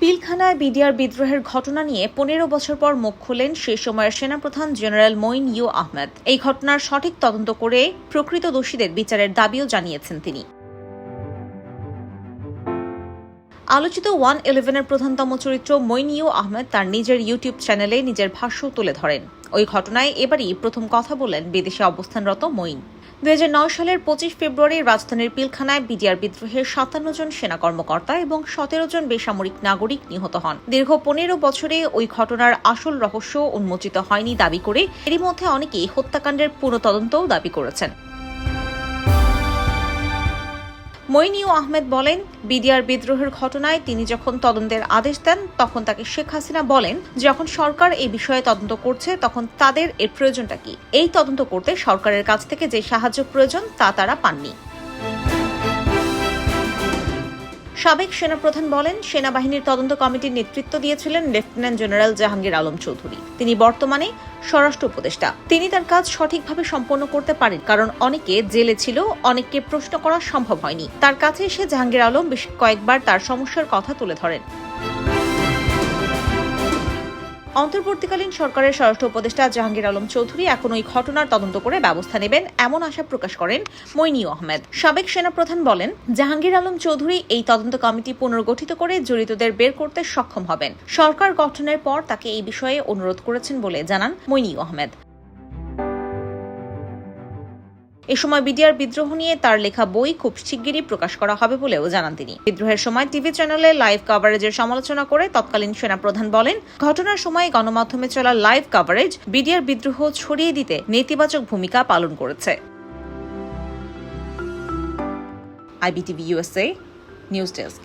পিলখানায় BDR বিদ্রোহের ঘটনা নিয়ে পনেরো বছর পর মুখ খুলেন সে সময়ের সেনাপ্রধান জেনারেল মঈন ইউ আহমেদ। এই ঘটনার সঠিক তদন্ত করে প্রকৃত দোষীদের বিচারের দাবিও জানিয়েছেন তিনি। আলোচিত ওয়ান ইলেভেনের প্রধানতম চরিত্র মইনিউ আহমেদ তার নিজের ইউটিউব চ্যানেলে নিজের ভাষ্য তুলে ধরেন। ওই ঘটনায় এবারই প্রথম কথা বলেন বিদেশে অবস্থানরত মঈন। দু হাজার নয় সালের পঁচিশ ফেব্রুয়ারি রাজধানীর পিলখানায় বিডিআর বিদ্রোহের সাতান্ন জন সেনা কর্মকর্তা এবং সতেরো জন বেসামরিক নাগরিক নিহত হন। দীর্ঘ পনেরো বছরে ওই ঘটনার আসল রহস্য উন্মোচিত হয়নি দাবি করে। এরই মধ্যে অনেকেই হত্যাকাণ্ডের পুনঃ তদন্তও দাবি করেছেন। মইনিউ আহমেদ বলেন, বিডিআর বিদ্রোহের ঘটনায় তিনি যখন তদন্তের আদেশ দেন, তখন তাকে শেখ হাসিনা বলেন, যখন সরকার এই বিষয়ে তদন্ত করছে, তখন তাদের এর প্রয়োজনটা কি? এই তদন্ত করতে সরকারের কাছ থেকে যে সাহায্য প্রয়োজন, তা তারা পাননি। সাবেক সেনাপ্রধান বলেন, সেনাবাহিনীর তদন্ত কমিটির নেতৃত্ব দিয়েছিলেন লেফটেন্যান্ট জেনারেল জাহাঙ্গীর আলম চৌধুরী। তিনি বর্তমানে স্বরাষ্ট্র উপদেষ্টা। তিনি তার কাজ সঠিকভাবে সম্পন্ন করতে পারেন, কারণ অনেকে জেলে ছিল, অনেককে প্রশ্ন করা সম্ভব হয়নি। তার কাছে এসে জাহাঙ্গীর আলম বেশ কয়েকবার তার সমস্যার কথা তুলে ধরেন। অন্তর্বর্তীকালীন সরকারের স্বরাষ্ট্র উপদেষ্টা জাহাঙ্গীর আলম চৌধুরী এখন ওই ঘটনার তদন্ত করে ব্যবস্থা নেবেন, এমন আশা প্রকাশ করেন মইনিউ আহমেদ। সাবেক সেনাপ্রধান বলেন, জাহাঙ্গীর আলম চৌধুরী এই তদন্ত কমিটি পুনর্গঠিত করে জড়িতদের বের করতে সক্ষম হবেন। সরকার গঠনের পর তাকে এই বিষয়ে অনুরোধ করেছেন বলে জানান মইনিউ আহমেদ। এ সময় বিডিআর বিদ্রোহ নিয়ে তার লেখা বই খুব শিগগিরই প্রকাশ করা হবে বলেও জানান তিনি। বিদ্রোহের সময় টিভি চ্যানেলে লাইভ কভারেজের সমালোচনা করে তৎকালীন সেনাপ্রধান বলেন, ঘটনার সময় গণমাধ্যমে চলা লাইভ কভারেজ বিডিআর বিদ্রোহ ছড়িয়ে দিতে নেতিবাচক ভূমিকা পালন করেছে। IBTV USA news desk.